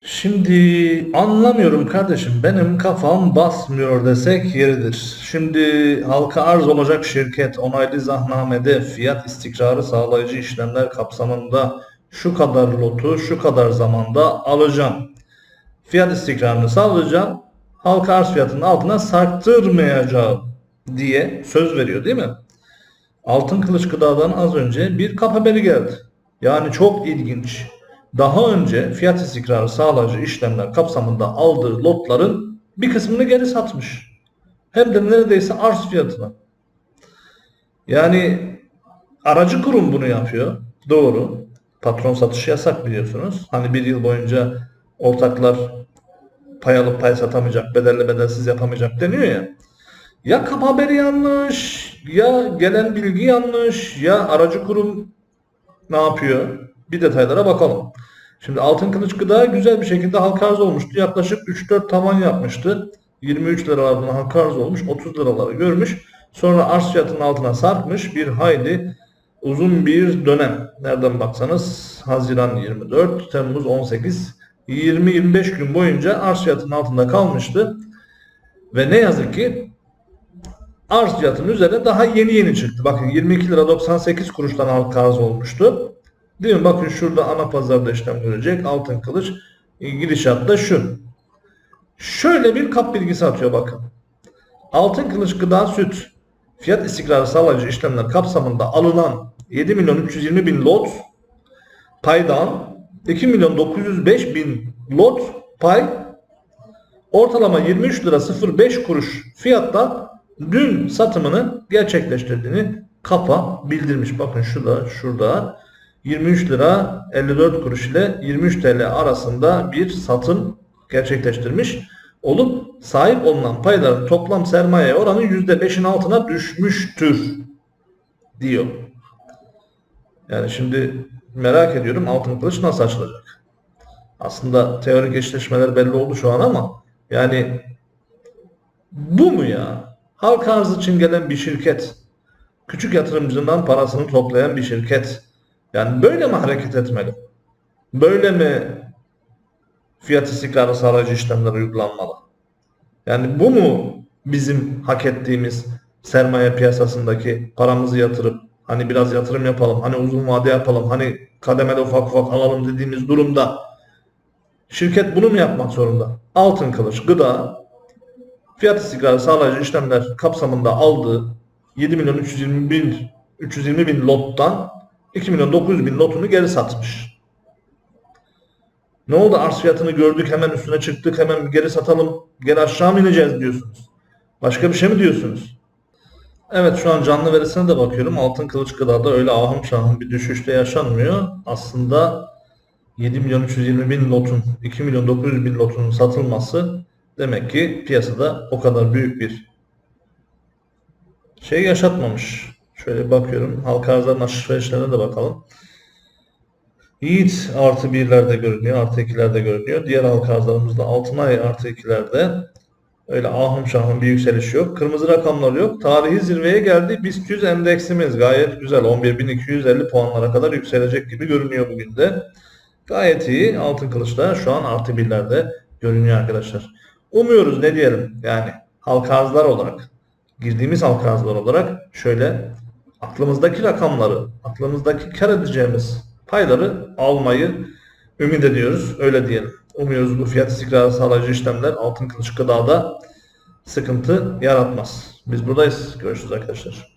Şimdi anlamıyorum kardeşim. Benim kafam basmıyor desek yeridir. Şimdi halka arz olacak şirket onaylı zahnamede fiyat istikrarı sağlayıcı işlemler kapsamında şu kadar lotu şu kadar zamanda alacağım. Fiyat istikrarını sağlayacağım. Halka arz fiyatının altına sarktırmayacağım diye söz veriyor değil mi? Altın Kılıç Gıda'dan az önce bir kap haberi geldi. Yani çok ilginç. Daha önce fiyat istikrarı sağlayıcı işlemler kapsamında aldığı lotların bir kısmını geri satmış. Hem de neredeyse arz fiyatına. Yani aracı kurum bunu yapıyor. Doğru. Patron satışı yasak biliyorsunuz. Hani bir yıl boyunca ortaklar pay alıp pay satamayacak, bedelli bedelsiz yapamayacak deniyor ya. Ya kap haberi yanlış, ya gelen bilgi yanlış, ya aracı kurum ne yapıyor? Bir detaylara bakalım. Şimdi Altın Kılıç Gıda güzel bir şekilde halka arz olmuştu. Yaklaşık 3-4 tavan yapmıştı. 23 liralardan halka arz olmuş. 30 liraları görmüş. Sonra arz fiyatının altına sarkmış. Bir hayli uzun bir dönem. Nereden baksanız Haziran 24, Temmuz 18, 20-25 gün boyunca arz fiyatının altında kalmıştı. Ve ne yazık ki arz fiyatının üzerine daha yeni yeni çıktı. Bakın 22 lira 98 kuruştan halka arz olmuştu. Değil mi? Bakın şurada ana pazarda işlem görecek. Altın kılıç gidişat da şu. Şöyle bir kap bilgisi atıyor bakın. Altın kılıç gıda süt fiyat istikrarı sağlayıcı işlemler kapsamında alınan 7 milyon 320 bin lot paydan 2 milyon 905 bin lot pay ortalama 23 lira 05 kuruş fiyattan dün satımını gerçekleştirdiğini kapa bildirmiş. Bakın şurada şurada 23 lira 54 kuruş ile 23 TL arasında bir satım gerçekleştirmiş olup sahip olunan payların toplam sermaye oranı %5'in altına düşmüştür diyor. Yani şimdi merak ediyorum altın kılıç nasıl açılacak? Aslında teorik eşleşmeler belli oldu şu an ama yani bu mu ya? Halk arz için gelen bir şirket, küçük yatırımcından parasını toplayan bir şirket, yani böyle mi hareket etmeli? Böyle mi fiyat istikrarı sağlayıcı işlemler uygulanmalı? Yani bu mu bizim hak ettiğimiz sermaye piyasasındaki paramızı yatırıp hani biraz yatırım yapalım, hani uzun vade yapalım, hani kademeli ufak ufak alalım dediğimiz durumda şirket bunu mu yapmak zorunda? Altın kılıç, gıda, fiyat istikrarı sağlayıcı işlemler kapsamında aldığı 7 milyon 320 bin 320 bin lottan 2 milyon 900 bin notunu geri satmış. Ne oldu arz fiyatını gördük hemen üstüne çıktık hemen geri satalım geri aşağı mı ineceğiz diyorsunuz. Başka bir şey mi diyorsunuz? Evet şu an canlı verisine de bakıyorum. Altın kılıç gıdada öyle ahım şahım bir düşüşte yaşanmıyor. Aslında 7 milyon 320 bin lotun 2 milyon 900 bin lotunun satılması demek ki piyasada o kadar büyük bir şey yaşatmamış. Şöyle bakıyorum. Halka arzların alışverişlerine de bakalım. Yiğit artı birlerde görünüyor. Artı ikilerde görünüyor. Diğer halka arzlarımızda Altınay artı ikilerde öyle ahım şahım bir yükseliş yok. Kırmızı rakamlar yok. Tarihi zirveye geldi. BIST 100 endeksimiz gayet güzel. 11.250 puanlara kadar yükselecek gibi görünüyor bugün de. Gayet iyi. Altın kılıçlar şu an artı birlerde görünüyor arkadaşlar. Umuyoruz ne diyelim yani halka arzlar olarak girdiğimiz halka arzlar olarak şöyle aklımızdaki rakamları, aklımızdaki kar edeceğimiz payları almayı ümit ediyoruz. Öyle diyelim. Umuyoruz bu fiyat istikrarı sağlayıcı işlemler altın kılıç gıdada sıkıntı yaratmaz. Biz buradayız. Görüşürüz arkadaşlar.